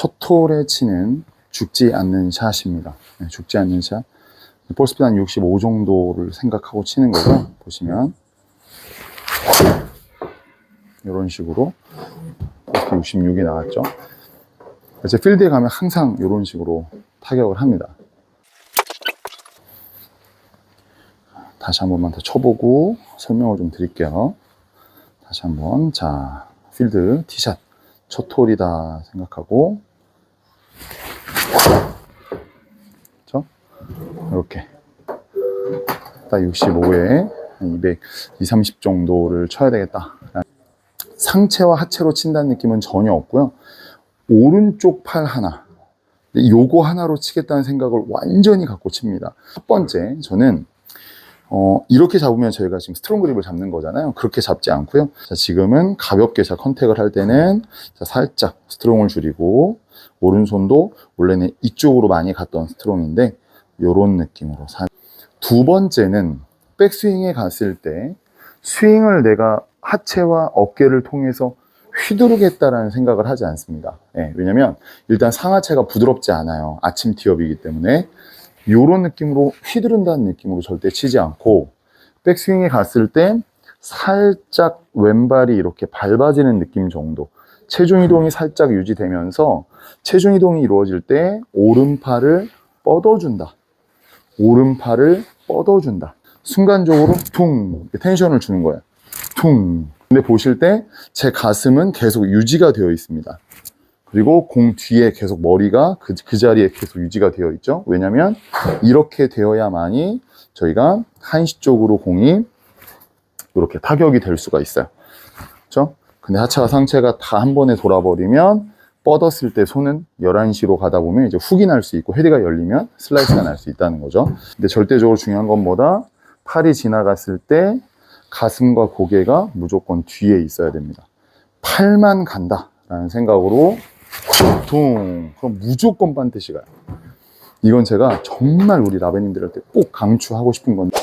첫 톨에 치는 죽지 않는 샷입니다. 네, 죽지 않는 샷. 볼스피드 한 65 정도를 생각하고 치는 거죠. 보시면. 이런 식으로. 볼스피드 66이 나왔죠. 이제 필드에 가면 항상 이런 식으로 타격을 합니다. 다시 한 번만 더 쳐보고 설명을 좀 드릴게요. 다시 한번 자 필드 티샷 첫 톨이다 생각하고 그렇죠? 이렇게 딱 65에 200, 2, 30 정도를 쳐야 되겠다. 상체와 하체로 친다는 느낌은 전혀 없고요. 오른쪽 팔 하나, 요거 하나로 치겠다는 생각을 완전히 갖고 칩니다. 첫 번째, 저는 어, 이렇게 잡으면 저희가 지금 스트롱 그립을 잡는 거잖아요. 그렇게 잡지 않고요. 자, 지금은 가볍게 자 컨택을 할 때는 자, 살짝 스트롱을 줄이고 오른손도 원래는 이쪽으로 많이 갔던 스트롱인데 요런 느낌으로 살. 두 번째는 백스윙에 갔을 때 스윙을 내가 하체와 어깨를 통해서 휘두르겠다라는 생각을 하지 않습니다. 예, 왜냐면 일단 상하체가 부드럽지 않아요. 아침 티업이기 때문에 이런 느낌으로 휘두른다는 느낌으로 절대 치지 않고 백스윙에 갔을 때 살짝 왼발이 이렇게 밟아지는 느낌 정도. 체중 이동이 살짝 유지되면서 체중 이동이 이루어질 때 오른팔을 뻗어준다. 오른팔을 뻗어준다. 순간적으로 퉁 텐션을 주는 거예요 퉁. 근데 보실 때 제 가슴은 계속 유지가 되어 있습니다 그리고 공 뒤에 계속 머리가 그, 그 자리에 계속 유지가 되어 있죠. 왜냐면 이렇게 되어야만이 저희가 한시 쪽으로 공이 이렇게 타격이 될 수가 있어요. 그렇죠? 근데 하체와 상체가 다 한 번에 돌아버리면 뻗었을 때 손은 11시로 가다 보면 이제 훅이 날 수 있고 헤드가 열리면 슬라이스가 날 수 있다는 거죠. 근데 절대적으로 중요한 건 뭐다? 팔이 지나갔을 때 가슴과 고개가 무조건 뒤에 있어야 됩니다. 팔만 간다. 라는 생각으로 퉁 그럼 무조건 반드시 가요. 이건 제가 정말 우리 라베님들한테 꼭 강추하고 싶은 건데